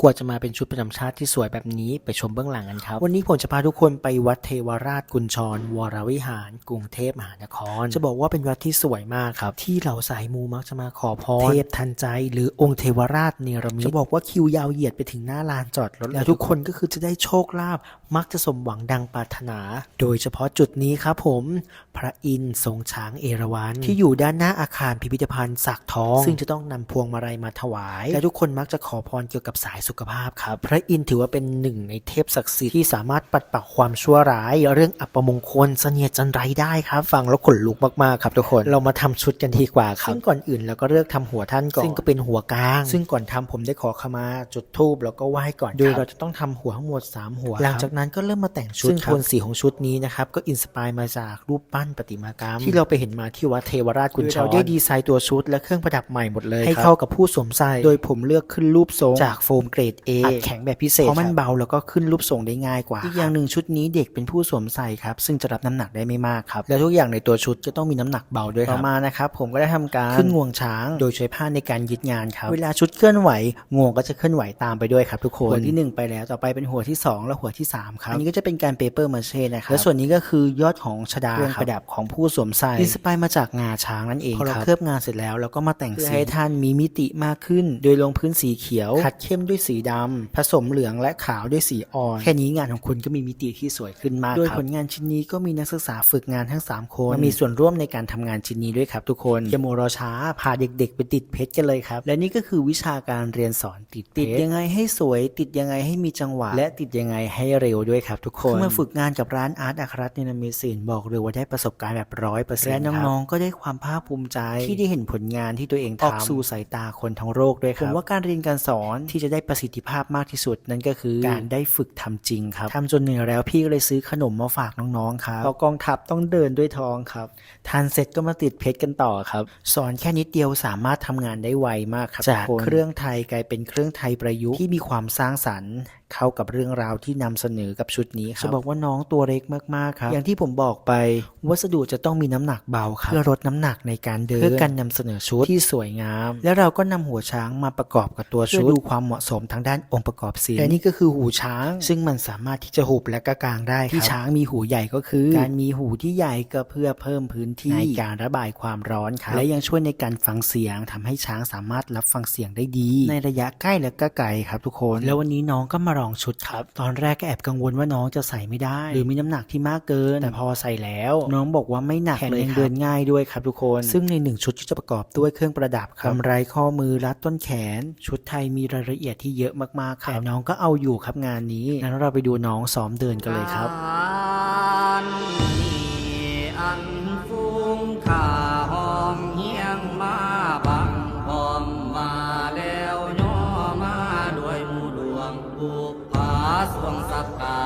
กว่าจะมาเป็นชุดประจำชาติที่สวยแบบนี้ไปชมเบื้องหลังกันครับ วันนี้ผมจะพาทุกคนไปวัดเทวราชกุญชร วรวิหาร กรุงเทพมหานคร จะบอกว่าเป็นวัดที่สวยมากครับ ที่เหล่าสายมูมักจะมาขอพรเทพทันใจ หรือองค์เทวราชเนรมิตจะบอกว่าคิวยาวเหยียดไปถึงหน้าลานจอดรถแล้วทุกคนก็คือจะได้โชคลาภมักจะสมหวังดังปรารถนา โดยเฉพาะจุดนี้ครับผม พระอินทร์ทรงช้างเอราวัณที่อยู่ด้านหน้าอาคารพิพิธภัณฑ์สักทอง ซึ่งจะต้องนำพวงมาลัยมาถวาย และทุกคนมักจะขอพรเกี่ยวกับสายสุขภาพครับ พระอินทร์ถือว่าเป็นหนึ่งในเทพศักดิ์สิทธิ์ที่สามารถปัดเป่าความชั่วร้าย เรื่องอัปมงคลเสนียดจันไรได้ครับฟังแล้วขนลุกมากๆครับทุกคนเรามาทำชุดกันดีกว่าครับซึ่งก่อนอื่นเราก็เลือกทำหัวท่านก่อนซึ่งก็เป็นหัวกลาง ซึ่งก่อนทำผมได้ขอขมาจุดธูปแล้วก็ไหว้ก่อนโดยเราจะต้องทำหัวทั้งหมดสามหัวหลังจากนั้นก็เริ่มมาแต่งชุดซึ่งโทนสีของชุดนี้นะครับก็อินสปายมาจากรูปปั้นประติมากรรม ที่เราไปเห็นมาที่วัดเทวราชกุญชรเราได้ดีไซน์ตัวชุดและเครื่องประดับใหม่หมดเลยให้เข้ากับผู้สวมใส่โดยผมเลือกขึ้นรูปทรงจากโฟมเกรด A อัดแข็งแบบพิเศษเพราะมันเบาแล้วก็ขึ้นรูปทรงได้ง่ายกว่า อีกอย่างหนึ่งชุดนี้เด็กเป็นผู้สวมใส่ครับ ซึ่งจะรับน้ำหนักได้ไม่มากครับ และทุกอย่างในตัวชุดจะต้องมีน้ำหนักเบาด้วยครับต่อมานะครับผมก็ได้ทำการขึ้นงวงช้าง โดยใช้ผ้าในการยึดงานครับเวลาชุดเคลื่อนไหวงวงก็จะเคลื่อนไหวตามไปด้วยครับทุกคนหัวที่หนึ่งไปแล้วต่อไปเป็นหัวที่สองและหัวที่สามครับอันนี้ก็จะเป็นการเปเปอร์มาเช่นะครับและส่วนนี้ก็คือยอดของชดาเครื่องประดับของผู้สวมใส่อินสปายมาจากงาช้างนั่นเองพอเราเคลือบงานเสร็จแล้วเราก็มาแต่งสีให้ท่านมีมิติมากขึ้น โดยลงพื้นสีเขียวขัดเข้มด้วยสีดำผสมเหลืองและขาวด้วยสีอ่อน แค่นี้งานของคุณก็มีมิติที่สวยขึ้นมากโดยผลงานชิ้นนี้ก็มีนักศึกษาฝึกงานทั้ง 3 คนมามีส่วนร่วมในการทำงานชิ้นนี้ด้วยครับทุกคนอย่าโมวรอช้าพาเด็กๆ ไปติดเพชรกันเลยครับ และนี่ก็คือวิชาการเรียนสอนติดเพชรติดยังไงให้สวย ติดยังไงให้มีจังหวะ และติดยังไงให้เร็วด้วยครับทุกคนมาฝึกงานกับร้านอาร์ตอัครรัตน์เนรมิตศิลป์บอกเลยว่าได้ประสบการณ์แบบร้อยเปอร์เซ็นต์และน้องๆก็ได้ความภาคภูมิใจ ที่ได้เห็นผลงานที่ตัวเองทำออกสู่สายตาคนทั้งโลกด้วยครับผมว่าการเรียนการสอนที่จะได้ประสิทธิภาพมากที่สุด นั่นก็คือการได้ฝึกทำจริงครับทำจนเหนื่อยแล้วพี่ก็เลยซื้อขนมมาฝากน้องๆครับเพราะกองทัพต้องเดินด้วยท้องครับทานเสร็จก็มาติดเพชรกันต่อครับ สอนแค่นิดเดียวสามารถทำงานได้ไวมากครับจากเครื่องไทยกลายเป็นเครื่องไทยประยุกต์ที่มีความสร้างสรรค์เข้ากับเรื่องราวที่นำเสนอกับชุดนี้ครับจะบอกว่าน้องตัวเล็กมากๆครับ อย่างที่ผมบอกไป วัสดุจะต้องมีน้ำหนักเบาครับเพื่อลดน้ำหนักในการเดินเพื่อการนำเสนอชุดที่สวยงาม แล้วเราก็นำหัวช้างมาประกอบกับตัวชุดเพื่อดูความเหมาะสมทางด้านองค์ประกอบศิลป์และนี่ก็คือหูช้าง ซึ่งมันสามารถที่จะหุบและก็กางได้ที่ช้างมีหูใหญ่ก็คือ การมีหูที่ใหญ่ก็เพื่อเพิ่มพื้นที่ในการระบายความร้อนครับและยังช่วยในการฟังเสียงทำให้ช้างสามารถรับฟังเสียงได้ดี ในระยะใกล้และก็ไกลครับทุกคน แล้ววันนี้น้องก็มาลองชุดครับ ตอนแรกก็แอบกังวลว่าน้องจะใส่ไม่ได้ หรือมีน้ำหนักที่มากเกิน แต่พอใส่แล้ว น้องบอกว่าไม่หนักเลยเดินง่ายด้วยครับทุกคน ซึ่งในหนึ่งชุดก็จะประกอบด้วยเครื่องประดับครับกำไรข้อมือรัดต้นแขน ชุดไทยมีรายละเอียดที่เยอะมากๆครับแต่น้องก็เอาอยู่ครับงานนี้งั้นเราไปดูน้องซ้อมเดินกันเลยครับการนี่อันฟุ้งข่าหอมเฮียงมาบังหอมมาแล้วย่อมาด้วยหมูดวงผูกผาสวงสักกา